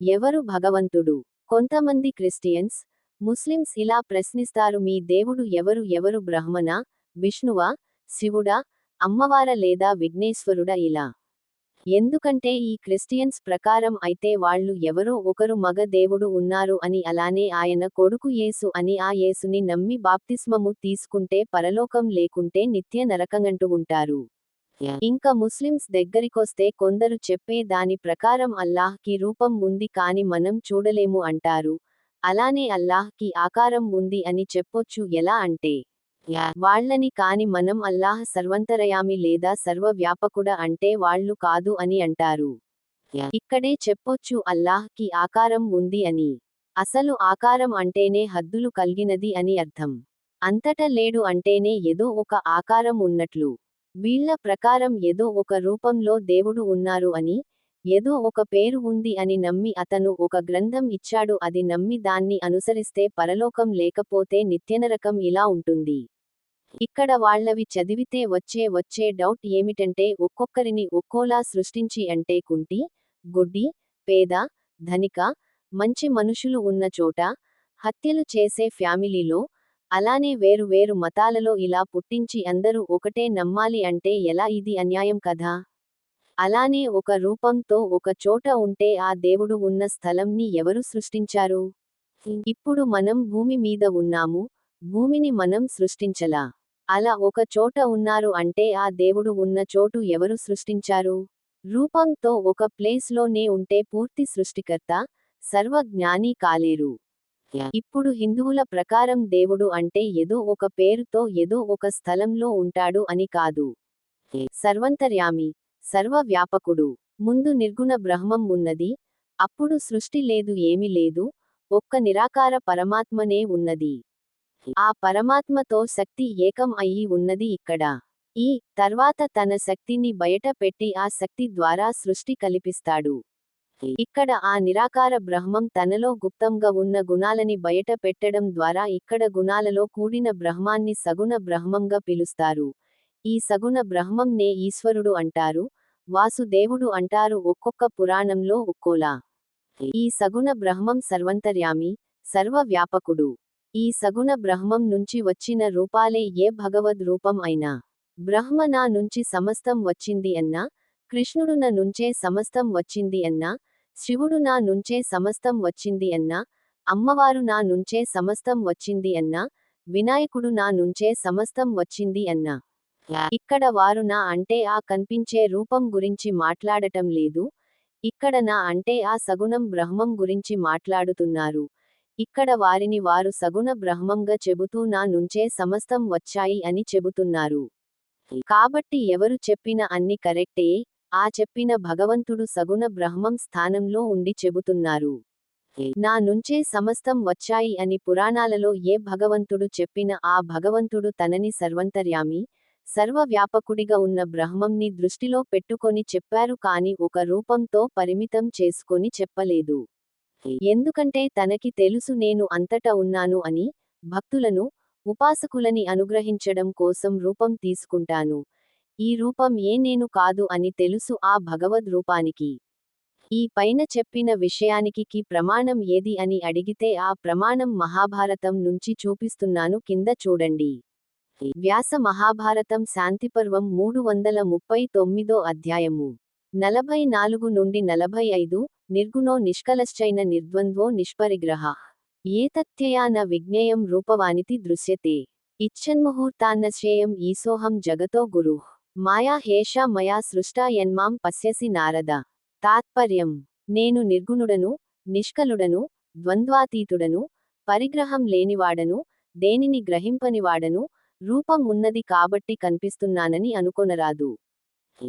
ఎవరు భగవంతుడు? కొంతమంది క్రిస్టియన్స్ ముస్లిమ్స్ ఇలా ప్రశ్నిస్తారు మీ దేవుడు ఎవరు? ఎవరు బ్రహ్మనా? విష్ణువా? శివుడా? అమ్మవార లేదా విఘ్నేశ్వరుడా? ఇలా. ఎందుకంటే ఈ క్రిస్టియన్స్ ప్రకారం అయితే వాళ్ళు ఎవరో ఒకరు మగ దేవుడు ఉన్నారు అని అలానే ఆయన కొడుకు యేసు అని ఆ యేసుని నమ్మి బాప్తిస్మము తీసుకుంటే పరలోకం లేకుంటే నిత్య నరకంగంటూ ఉంటారు. ఇంకా ముస్లిమ్స్ దగ్గరికొస్తే కొందరు చెప్పే దాని ప్రకారం అల్లాహ్కి రూపం ఉంది కాని మనం చూడలేము అంటారు. అలానే అల్లాహ్కి ఆకారం ఉంది అని చెప్పొచ్చు ఎలా అంటే వాళ్ళని కాని మనం అల్లాహ్ సర్వంతరయామి లేదా సర్వవ్యాపకుడ అంటే వాళ్ళు కాదు అని అంటారు. ఇక్కడే చెప్పొచ్చు అల్లాహ్కి ఆకారం ఉంది అని. అసలు ఆకారం అంటేనే హద్దులు కల్గినది అని అర్థం. అంతట లేడు అంటేనే ఏదో ఒక ఆకారం ఉన్నట్లు. వీళ్ళ ప్రకారం ఏదో ఒక రూపంలో దేవుడు ఉన్నారు అని ఏదో ఒక పేరు ఉంది అని నమ్మి అతను ఒక గ్రంథం ఇచ్చాడు అది నమ్మి దాన్ని అనుసరిస్తే పరలోకం లేకపోతే నిత్యనరకం ఇలా ఉంటుంది. ఇక్కడ వాళ్ళవి చదివితే వచ్చే వచ్చే డౌట్ ఏమిటంటే ఒక్కొక్కరిని ఒక్కోలా సృష్టించి అంటే కుంటి గుడ్డి పేద ధనిక మంచి మనుషులు ఉన్న చోట హత్యలు చేసే ఫ్యామిలీలో అలానే వేరు వేరు మతాలలో ఇలా పుట్టించి అందరూ ఒకటే నమ్మాలి అంటే ఎలా ఇది అన్యాయం కదా? అలానే ఒక రూపంతో ఒక చోట ఉంటే ఆ దేవుడు ఉన్న స్థలంని ఎవరు సృష్టించారు? ఇప్పుడు మనం భూమి మీద ఉన్నాము భూమిని మనం సృష్టించలా. అలా ఒక చోట ఉన్నారు అంటే ఆ దేవుడు ఉన్న చోటు ఎవరు సృష్టించారు? రూపంతో ఒక ప్లేస్లోనే ఉంటే పూర్తి సృష్టికర్త సర్వజ్ఞాని కాలేరు. ఇప్పుడు హిందువుల ప్రకారం దేవుడు అంటే ఏదో ఒక పేరుతో ఏదో ఒక స్థలంలో ఉంటాడు అని కాదు. సర్వంతర్యామి సర్వవ్యాపకుడు. ముందు నిర్గుణ బ్రహ్మం ఉన్నది అప్పుడు సృష్టి లేదు ఏమి లేదు ఒక్క నిరాకార పరమాత్మనే ఉన్నది. ఆ పరమాత్మతో శక్తి ఏకం అయి ఉన్నది ఇక్కడ. ఈ తర్వాత తన శక్తిని బయట పెట్టి ఆ శక్తి ద్వారా సృష్టి కల్పిస్తాడు. ఇక్కడ ఆ నిరాకార బ్రహ్మం తనలో గుప్తంగా ఉన్న గుణాలని బయట పెట్టడం ద్వారా ఇక్కడ గుణాలలో కూడిన బ్రహ్మాన్ని సగుణ బ్రహ్మంగా పిలుస్తారు. ఈ సగుణ బ్రహ్మంనే ఈశ్వరుడు అంటారు వాసుదేవుడు అంటారు ఒక్కొక్క పురాణంలో ఒక్కోలా. ఈ సగుణ బ్రహ్మం సర్వంతర్యామి సర్వవ్యాపకుడు. ఈ సగుణ బ్రహ్మం నుంచి వచ్చిన రూపాలే ఏ భగవద్ రూపం అయినా. బ్రహ్మ నా నుంచి సమస్తం వచ్చింది అన్నా కృష్ణుడు నా నుంచే సమస్తం వచ్చింది అన్నా శివుడు నా నుంచే సమస్తం వచ్చింది అన్నా అమ్మవారు నా నుంచే సమస్తం వచ్చింది అన్నా వినాయకుడు నా నుంచే సమస్తం వచ్చింది అన్నా. ఇక్కడ వారు నా అంటే ఆ కనిపించే రూపం గురించి మాట్లాడటం లేదు ఇక్కడ నా అంటే ఆ సగుణం బ్రహ్మం గురించి మాట్లాడుతున్నారు ఇక్కడ వారిని వారు సగుణ బ్రహ్మంగా చెబుతూ నా నుంచే సమస్తం వచ్చాయి అని చెబుతున్నారు. కాబట్టి ఎవరు చెప్పిన అన్ని కరెక్టే ఆ చెప్పిన భగవంతుడు సగుణ బ్రహ్మం స్థానంలో ఉండి చెబుతున్నారు. నా నుంచే సమస్తం వచ్చాయి అని పురాణాలలో ఏ భగవంతుడు చెప్పిన ఆ భగవంతుడు తనని సర్వంతర్యామి సర్వవ్యాపకుడిగా ఉన్న బ్రహ్మంని దృష్టిలో పెట్టుకొని చెప్పారు కాని ఒక రూపంతో పరిమితం చేసుకొని చెప్పలేదు. ఎందుకంటే తనకి తెలుసు నేను అంతట ఉన్నాను అని భక్తులను ఉపాసకులని అనుగ్రహించడం కోసం రూపం తీసుకుంటాను. ఈ రూపం ఏ నేను కాదు అని తెలుసు ఆ భగవద్ రూపానికి. ఈ పైన చెప్పిన విషయానికి కి ప్రమాణం ఏది అని అడిగితే ఆ ప్రమాణం మహాభారతం నుంచి చూపిస్తున్నాను కింద చూడండి. వ్యాస మహాభారతం శాంతిపర్వం మూడు వందల ముప్పై తొమ్మిదో అధ్యాయము. నలభై నాలుగు నుండి నలభై ఐదు నిర్గుణో నిష్కలశ్చైన నిర్ద్వంద్వో నిష్పరిగ్రహ. ఏతత్యయాన విజ్ఞేయం రూపవానితి దృశ్యతే. ఇచ్చన్ముహూర్తాన్నశ్రేయం ఈసోహం జగతో గురు. మాయా హేష మయా సృష్టా ఎన్మాం పశ్యసి నారద. తాత్పర్యం. నేను నిర్గుణుడను నిష్కలుడను ద్వంద్వాతీతుడను పరిగ్రహం లేనివాడను దేనిని గ్రహింపనివాడను రూపం ఉన్నది కాబట్టి కనిపిస్తున్నానని అనుకొనరాదు.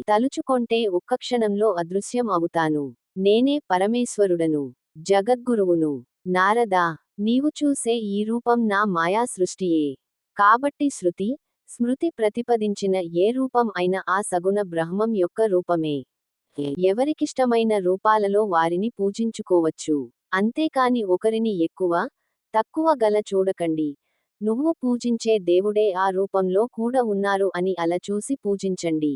తలుచుకొంటే ఒక్క క్షణంలో అదృశ్యం అవుతాను. నేనే పరమేశ్వరుడను జగద్గురువును. నారదా నీవు చూసే ఈ రూపం నా మాయా సృష్టియే. కాబట్టి శృతి స్మృతి ప్రతిపదించిన ఏ రూపం అయిన ఆ సగుణ బ్రహ్మం యొక్క రూపమే. ఎవరికిష్టమైన రూపాలలో వారిని పూజించుకోవచ్చు. అంతేకాని ఒకరిని ఎక్కువ తక్కువ గల చూడకండి. నువ్వు పూజించే దేవుడే ఆ రూపంలో కూడా ఉన్నారు అని అలా చూసి పూజించండి.